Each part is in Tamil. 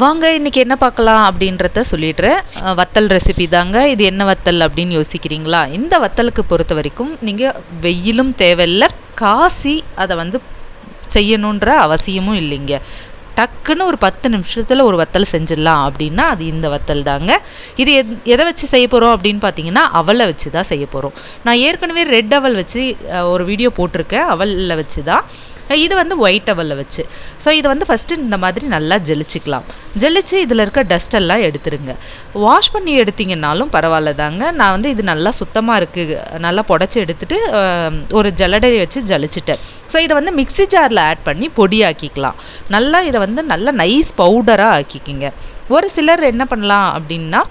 வாங்க இன்றைக்கி என்ன பார்க்கலாம் அப்படின்றத சொல்லிடுறேன். வத்தல் ரெசிபி தாங்க. இது என்ன வத்தல் அப்படின்னு யோசிக்கிறீங்களா? இந்த வத்தலுக்கு பொறுத்த வரைக்கும் நீங்கள் வெயிலும் தேவையில்லை காசி அதை வந்து செய்யணுன்ற அவசியமும் இல்லைங்க. டக்குன்னு ஒரு பத்து நிமிஷத்தில் ஒரு வத்தல் செஞ்சிடலாம் அப்படின்னா அது இந்த வத்தல் தாங்க. இது எத் எதை வச்சு செய்ய போகிறோம் அப்படின்னு பார்த்தீங்கன்னா அவலை வச்சு தான் செய்ய போகிறோம் நான் ஏற்கனவே ரெட் அவல் வச்சு ஒரு வீடியோ போட்டிருக்கேன். அவலில் வச்சு தான். இது வந்து ஒயிட் டவலில் வச்சு. ஸோ இதை வந்து ஃபஸ்ட்டு இந்த மாதிரி நல்லா ஜெலிச்சிக்கலாம். ஜெலிச்சு இதில் இருக்க டஸ்ட் எல்லாம் எடுத்துருங்க. வாஷ் பண்ணி எடுத்தீங்கன்னாலும் பரவாயில்ல தாங்க நான் வந்து இது நல்லா சுத்தமாக இருக்குது நல்லா புடச்சி எடுத்துகிட்டு ஒரு ஜலடரி வச்சு ஜலிச்சிட்டேன். ஸோ இதை வந்து மிக்ஸி ஜாரில் ஆட் பண்ணி பொடியாக்கிக்கலாம். நல்லா இதை வந்து நல்லா நைஸ் பவுடராக ஆக்கிக்கிங்க. ஒரு சிலர் என்ன பண்ணலாம் அப்படின்னா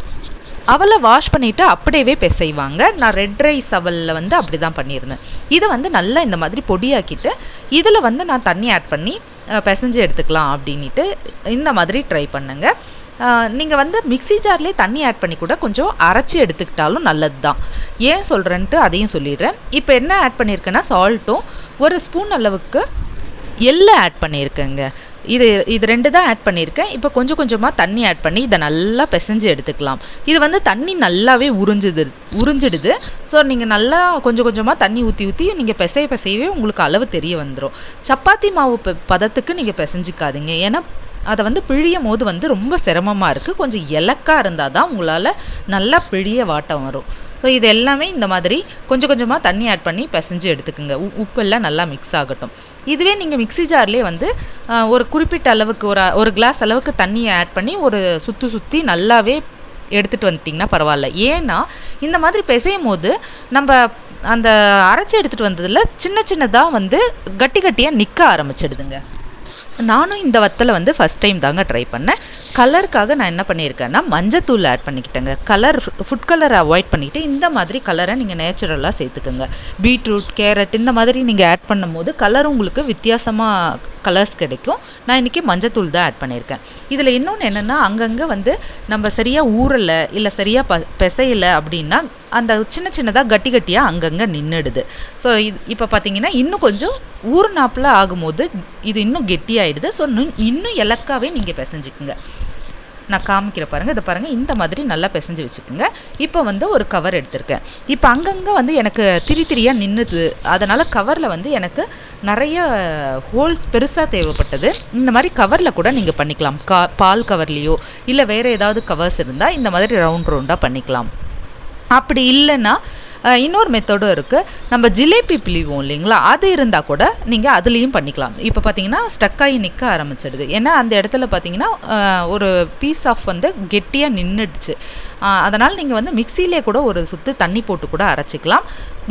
அவலை வாஷ் பண்ணிவிட்டு அப்படியே பிசைவாங்க. நான் ரெட் ரைஸ் அவலில் வந்து அப்படி தான் பண்ணியிருந்தேன். இதை வந்து நல்லா இந்த மாதிரி பொடியாக்கிட்டு இதில் வந்து நான் தண்ணி ஆட் பண்ணி பிசைஞ்சு எடுத்துக்கலாம் அப்படின்ட்டு இந்த மாதிரி ட்ரை பண்ணுங்க. நீங்கள் வந்து மிக்ஸி ஜார்லேயே தண்ணி ஆட் பண்ணி கூட கொஞ்சம் அரைச்சி எடுத்துக்கிட்டாலும் நல்லது தான் ஏன் சொல்கிறேன்ட்டு அதையும் சொல்லிடுறேன். இப்போ என்ன ஆட் பண்ணியிருக்கேன்னா சால்ட்டும் ஒரு ஸ்பூன் அளவுக்கு எள்ளு ஆட் பண்ணியிருக்கேங்க. இது இது ரெண்டு தான் ஆட் பண்ணியிருக்கேன். இப்போ கொஞ்சம் கொஞ்சமாக தண்ணி ஆட் பண்ணி இதை நல்லா பிசைஞ்சு எடுத்துக்கலாம். இது வந்து தண்ணி நல்லாவே உறிஞ்சுது உறிஞ்சிடுது. ஸோ நீங்கள் நல்லா கொஞ்சம் கொஞ்சமாக தண்ணி ஊற்றி ஊற்றி நீங்கள் பிசைய பிசையவே உங்களுக்கு அளவு தெரிய வந்துடும் சப்பாத்தி மாவு பதத்துக்கு நீங்கள் பிசைஞ்சிக்காதீங்க. ஏன்னா அதை வந்து பிழியும் போது வந்து ரொம்ப சிரமமாக இருக்குது கொஞ்சம் இலக்கா இருந்தால் தான் உங்களால் நல்லா பிழிய வாட்டம் வரும். ஸோ இது எல்லாமே இந்த மாதிரி கொஞ்சம் கொஞ்சமாக தண்ணி ஆட் பண்ணி பிசைஞ்சு எடுத்துக்குங்க. உ- உப்பெல்லாம் நல்லா மிக்ஸ் ஆகட்டும். இதுவே நீங்கள் மிக்ஸி ஜார்லேயே வந்து ஒரு குறிப்பிட்ட அளவுக்கு ஒரு ஒரு கிளாஸ் அளவுக்கு தண்ணியை ஆட் பண்ணி ஒரு சுற்றி சுற்றி நல்லாவே எடுத்துகிட்டு வந்துட்டிங்கன்னா பரவாயில்ல. ஏன்னா இந்த மாதிரி பிசையும் போது நம்ம அந்த அரைச்சி எடுத்துகிட்டு வந்ததில் சின்ன சின்னதாக வந்து கட்டி கட்டியாக நிற்க ஆரம்பிச்சிடுதுங்க. நானும் இந்த வத்தலை வந்து ஃபஸ்ட் டைம் தாங்க ட்ரை பண்ணேன். கலருக்காக நான் என்ன பண்ணியிருக்கேன்னா மஞ்சத்தூள் ஆட் பண்ணிக்கிட்டேங்க. கலர் ஃபுட் கலரை அவாய்ட் பண்ணிவிட்டு இந்த மாதிரி கலரை நீங்கள் நேச்சுரலாக சேர்த்துக்கோங்க. பீட்ரூட் கேரட் இந்த மாதிரி நீங்கள் ஆட் பண்ணும்போது கலர் உங்களுக்கு வித்தியாசமாக கலர்ஸ் கிடைக்கும். நான் இன்றைக்கி மஞ்சத்தூள் தான் ஆட் பண்ணியிருக்கேன். இதில் இன்னொன்று என்னென்னா அங்கங்கே வந்து நம்ம சரியாக ஊறலை இல்லை சரியாக ப பிசையலை அப்படின்னா அந்த சின்ன சின்னதாக கட்டி கட்டியாக அங்கங்கே நின்றுடுது ஸோ இது இப்போ பார்த்தீங்கன்னா இன்னும் கொஞ்சம் ஊறுனாப்பில் ஆகும்போது இது இன்னும் கெட்டியாயிடுது. ஸோ இன்னும் இலக்காவே நீங்கள் பிசைஞ்சுக்குங்க. நான் காமிக்கிற பாருங்கள் இதை பாருங்கள் இந்த மாதிரி நல்லா பிசைஞ்சு வச்சுக்கோங்க. இப்போ வந்து ஒரு கவர் எடுத்திருக்கேன். இப்போ அங்கங்கே வந்து எனக்கு திரி திரியாக நின்றுது அதனால் கவரில் வந்து எனக்கு நிறைய ஹோல்ஸ் பெருசாக தேவைப்பட்டது. இந்த மாதிரி கவரில் கூட நீங்கள் பண்ணிக்கலாம். கா பால் கவர்லேயோ இல்லை வேறு ஏதாவது கவர்ஸ் இருந்தால் இந்த மாதிரி ரவுண்ட் ரவுண்டாக பண்ணிக்கலாம். அப்படி இல்லைன்னா இன்னொரு மெத்தடும் இருக்குது நம்ம ஜிலேபி பிழிவோம் இல்லைங்களா? அது இருந்தால் கூட நீங்கள் அதுலேயும் பண்ணிக்கலாம். இப்போ பார்த்தீங்கன்னா ஸ்டக் ஆகி நிற்க ஆரம்பிச்சிடுது. ஏன்னா அந்த இடத்துல பார்த்தீங்கன்னா ஒரு பீஸ் ஆஃப் வந்து கெட்டியாக நின்றுடுச்சு அதனால் நீங்கள் வந்து மிக்சியிலே கூட ஒரு சுத்து தண்ணி போட்டு கூட அரைச்சிக்கலாம்.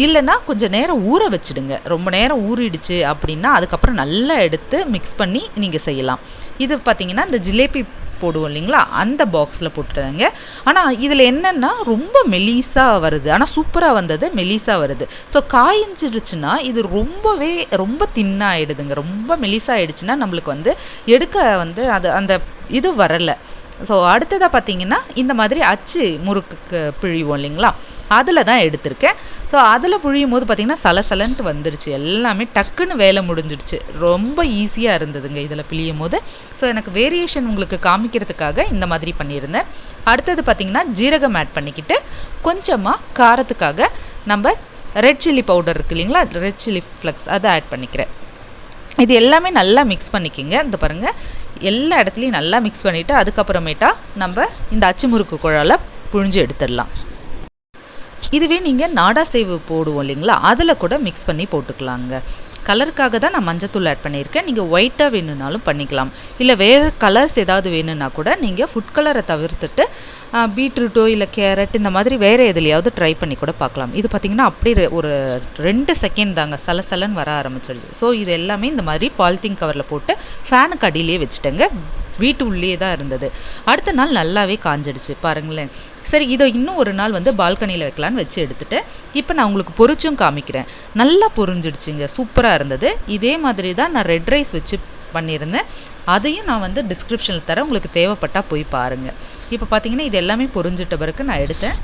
இல்லைன்னா கொஞ்சம் நேரம் ஊற வச்சிடுங்க. ரொம்ப நேரம் ஊறிடுச்சு அப்படின்னா அதுக்கப்புறம் நல்லா எடுத்து மிக்ஸ் பண்ணி நீங்கள் செய்யலாம். இது பார்த்தீங்கன்னா இந்த ஜிலேபி போடுவோம் இல்லைங்களா? அந்த பாக்ஸில் போட்டுட்டாங்க. ஆனால் இதில் என்னென்னா ரொம்ப மெலிசாக வருது. ஆனால் சூப்பராக வந்தது மெலிசாக வருது. ஸோ காய்ஞ்சிடுச்சுன்னா இது ரொம்பவே ரொம்ப தின்னாகிடுதுங்க ரொம்ப மெலிசாயிடுச்சுன்னா நம்மளுக்கு வந்து எடுக்க வந்து அது அந்த இது வரலை. ஸோ அடுத்ததாக பார்த்தீங்கன்னா இந்த மாதிரி அச்சு முறுக்குக்கு பிழிவோம் இல்லைங்களா? அதில் தான் எடுத்திருக்கேன். ஸோ அதில் புழியும் போது பார்த்திங்கன்னா சலசலன்ட்டு வந்துடுச்சு எல்லாமே டக்குன்னு வேலை முடிஞ்சிடுச்சு. ரொம்ப ஈஸியாக இருந்ததுங்க இதில் பிழியும் போது ஸோ எனக்கு வேரியேஷன் உங்களுக்கு காமிக்கிறதுக்காக இந்த மாதிரி பண்ணியிருந்தேன். அடுத்தது பார்த்திங்கன்னா ஜீரகம் ஆட் பண்ணிக்கிட்டு கொஞ்சமாக காரத்துக்காக நம்ம ரெட் சில்லி பவுடர் இருக்கு இல்லைங்களா? ரெட் சில்லி ஃப்ளக்ஸ் அதை ஆட் பண்ணிக்கிறேன். இது எல்லாமே நல்லா மிக்ஸ் பண்ணிக்கிங்க. இந்த பாருங்கள் எல்லா இடத்துலையும் நல்லா மிக்ஸ் பண்ணிவிட்டு அதுக்கப்புறமேட்டா நம்ம இந்த அச்சு முறுக்கு குழால புழிஞ்சு எடுத்துடலாம். இதுவே நீங்கள் நாடா சேவு போடுவோம் இல்லைங்களா? அதில் கூட மிக்ஸ் பண்ணி போட்டுக்கலாங்க. கலருக்காக தான் நான் மஞ்சத்தூள் ஆட் பண்ணியிருக்கேன். நீங்கள் ஒயிட்டாக வேணும்னாலும் பண்ணிக்கலாம். இல்லை வேறு கலர்ஸ் ஏதாவது வேணும்னா கூட நீங்கள் ஃபுட் கலரை தவிர்த்துட்டு பீட்ரூட்டோ இல்லை கேரட் இந்த மாதிரி வேறு எதுலையாவது ட்ரை பண்ணி கூட பார்க்கலாம். இது பார்த்திங்கன்னா அப்படியே ஒரு ரெண்டு செகண்ட் தாங்க. சலசலன்னு வர ஆரம்பிச்சிடுச்சு ஸோ இது எல்லாமே இந்த மாதிரி பாலித்தீன் கவரில் போட்டு ஃபேனுக்கு அடியிலே வச்சுட்டேங்க. வீட்டு உள்ளே தான் இருந்தது. அடுத்த நாள் நல்லாவே காஞ்சிடுச்சு. பாருங்களேன். சரி இதை இன்னும் ஒரு நாள் வந்து பால்கனியில் வைக்கலான்னு வச்சு எடுத்துட்டேன் இப்போ நான் உங்களுக்கு பொரிச்சும் காமிக்கிறேன். நல்லா பொறிஞ்சிடுச்சுங்க சூப்பராக இருந்தது. இதே மாதிரி தான் நான் ரெட் ரைஸ் வச்சு பண்ணியிருந்தேன். அதையும் நான் வந்து டிஸ்கிரிப்ஷனில் தரேன். உங்களுக்கு தேவைப்பட்டால் போய் பாருங்கள் இப்போ பார்த்தீங்கன்னா இது எல்லாமே பொரிஞ்சிட்ட பிறகு நான் எடுத்தேன்.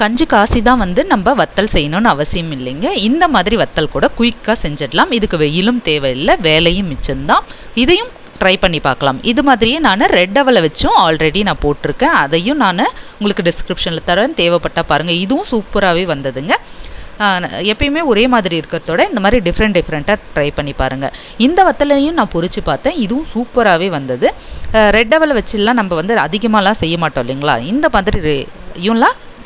கஞ்சி காசி தான் வந்து நம்ம வத்தல் செய்யணும்னு அவசியம் இல்லைங்க. இந்த மாதிரி வத்தல் கூட குயிக்காக செஞ்சிடலாம். இதுக்கு வெயிலும் தேவையில்லை வேலையும் மிச்சம்தான் இதையும் ட்ரை பண்ணி பார்க்கலாம். இது மாதிரியே நான் ரெட் அவலை வச்சும் ஆல்ரெடி நான் போட்டிருக்கேன். அதையும் நான் உங்களுக்கு டிஸ்கிரிப்ஷனில் தரேன். தேவைப்பட்டால் பாருங்கள் இதுவும் சூப்பராகவே வந்ததுங்க. எப்பயுமே ஒரே மாதிரி இருக்கிறதோட இந்த மாதிரி டிஃப்ரெண்ட் டிஃப்ரெண்ட்டாக ட்ரை பண்ணி பாருங்கள் இந்த வத்தலையும் நான் பொறிச்சு பார்த்தேன். இதுவும் சூப்பராகவே வந்தது. ரெட் அவலை வச்சுலாம் நம்ம வந்து அதிகமாகலாம் செய்ய மாட்டோம் இல்லைங்களா? இந்த மாதிரி ரெ-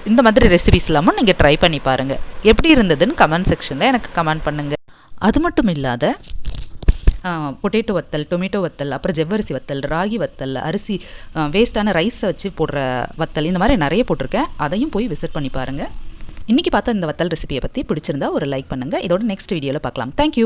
இந்த மாதிரி ரெசிபிஸ் இல்லாமல் நீங்கள் ட்ரை பண்ணி பாருங்கள் எப்படி இருந்ததுன்னு கமெண்ட் செக்ஷனில் எனக்கு கமெண்ட் பண்ணுங்கள் அது மட்டும் இல்லாத பொட்டேட்டோ வத்தல் டொமேட்டோ வத்தல் அப்புறம் ஜவ்வரிசி வத்தல் ராகி வத்தல் அரிசி வேஸ்ட்டான ரைஸை வச்சு போடுற வத்தல் இந்த மாதிரி நிறைய போட்டிருக்கேன். அதையும் போய் விசிட் பண்ணி பாருங்கள் இன்றைக்கி பார்த்த இந்த வத்தல் ரெசிபியை பற்றி பிடிச்சிருந்தா ஒரு லைக் பண்ணுங்கள் இதோட நெக்ஸ்ட் வீடியோவில் பார்க்கலாம். தேங்க்யூ